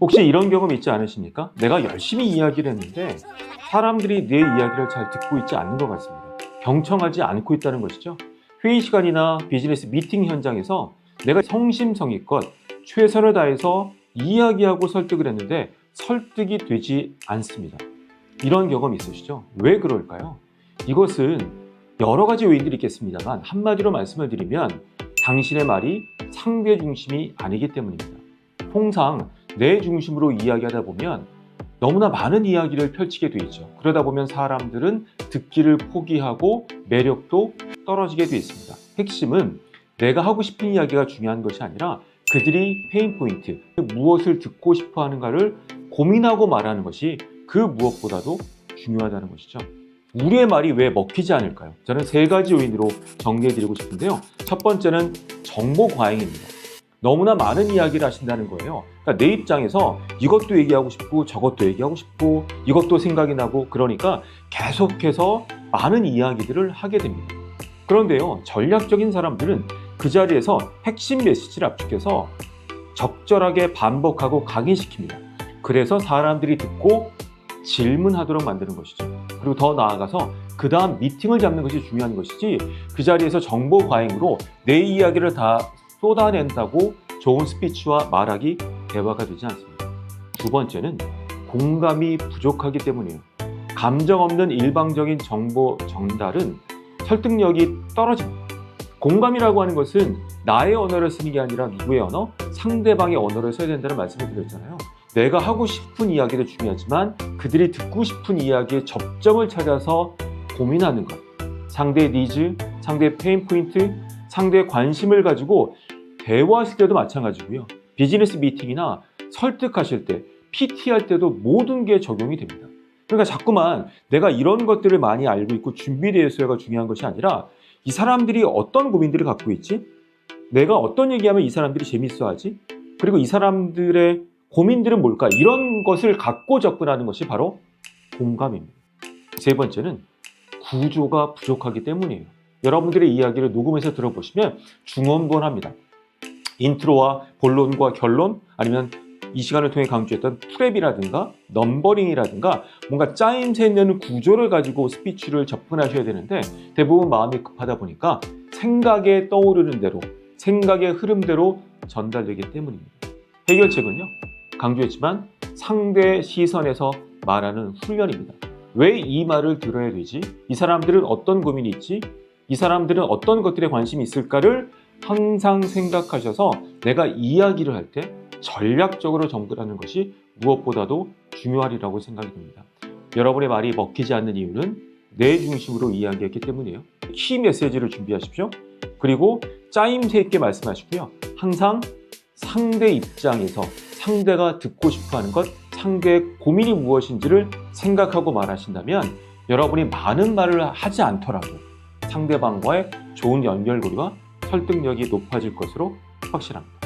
혹시 이런 경험 있지 않으십니까? 내가 열심히 이야기를 했는데 사람들이 내 이야기를 잘 듣고 있지 않는 것 같습니다. 경청하지 않고 있다는 것이죠. 회의 시간이나 비즈니스 미팅 현장에서 내가 성심성의껏 최선을 다해서 이야기하고 설득을 했는데 설득이 되지 않습니다. 이런 경험 있으시죠? 왜 그럴까요? 이것은 여러 가지 요인들이 있겠습니다만 한마디로 말씀을 드리면 당신의 말이 상대 중심이 아니기 때문입니다. 통상 내 중심으로 이야기하다 보면 너무나 많은 이야기를 펼치게 되죠. 그러다 보면 사람들은 듣기를 포기하고 매력도 떨어지게 되어 있습니다. 핵심은 내가 하고 싶은 이야기가 중요한 것이 아니라 그들이 페인 포인트, 무엇을 듣고 싶어 하는가를 고민하고 말하는 것이 그 무엇보다도 중요하다는 것이죠. 우리의 말이 왜 먹히지 않을까요? 저는 세 가지 요인으로 정리해 드리고 싶은데요. 첫 번째는 정보 과잉입니다. 너무나 많은 이야기를 하신다는 거예요. 그러니까 내 입장에서 이것도 얘기하고 싶고 저것도 얘기하고 싶고 이것도 생각이 나고 그러니까 계속해서 많은 이야기들을 하게 됩니다. 그런데요, 전략적인 사람들은 그 자리에서 핵심 메시지를 압축해서 적절하게 반복하고 각인시킵니다. 그래서 사람들이 듣고 질문하도록 만드는 것이죠. 그리고 더 나아가서 그 다음 미팅을 잡는 것이 중요한 것이지 그 자리에서 정보 과잉으로 내 이야기를 다 쏟아낸다고 좋은 스피치와 말하기 대화가 되지 않습니다. 두 번째는 공감이 부족하기 때문이에요. 감정 없는 일방적인 정보 전달은 설득력이 떨어집니다. 공감이라고 하는 것은 나의 언어를 쓰는 게 아니라 누구의 언어? 상대방의 언어를 써야 된다는 말씀을 드렸잖아요. 내가 하고 싶은 이야기도 중요하지만 그들이 듣고 싶은 이야기의 접점을 찾아서 고민하는 것. 상대의 니즈, 상대의 페인 포인트, 상대의 관심을 가지고 대화하실 때도 마찬가지고요. 비즈니스 미팅이나 설득하실 때, PT 할 때도 모든 게 적용이 됩니다. 그러니까 자꾸만 내가 이런 것들을 많이 알고 있고 준비되어 있어야가 중요한 것이 아니라 이 사람들이 어떤 고민들을 갖고 있지? 내가 어떤 얘기하면 이 사람들이 재밌어 하지? 그리고 이 사람들의 고민들은 뭘까? 이런 것을 갖고 접근하는 것이 바로 공감입니다. 세 번째는 구조가 부족하기 때문이에요. 여러분들의 이야기를 녹음해서 들어보시면 중원본합니다. 인트로와 본론과 결론 아니면 이 시간을 통해 강조했던 프랩이라든가 넘버링이라든가 뭔가 짜임새 있는 구조를 가지고 스피치를 접근하셔야 되는데 대부분 마음이 급하다 보니까 생각에 떠오르는 대로 생각의 흐름대로 전달되기 때문입니다. 해결책은요. 강조했지만 상대 시선에서 말하는 훈련입니다. 왜 이 말을 들어야 되지? 이 사람들은 어떤 고민이 있지? 이 사람들은 어떤 것들에 관심이 있을까를 항상 생각하셔서 내가 이야기를 할 때 전략적으로 접근하는 것이 무엇보다도 중요하리라고 생각이 듭니다. 여러분의 말이 먹히지 않는 이유는 내 중심으로 이야기했기 때문이에요. 키 메시지를 준비하십시오. 그리고 짜임새 있게 말씀하시고요. 항상 상대 입장에서 상대가 듣고 싶어 하는 것, 상대의 고민이 무엇인지를 생각하고 말하신다면 여러분이 많은 말을 하지 않더라도 상대방과의 좋은 연결고리와 설득력이 높아질 것으로 확실합니다.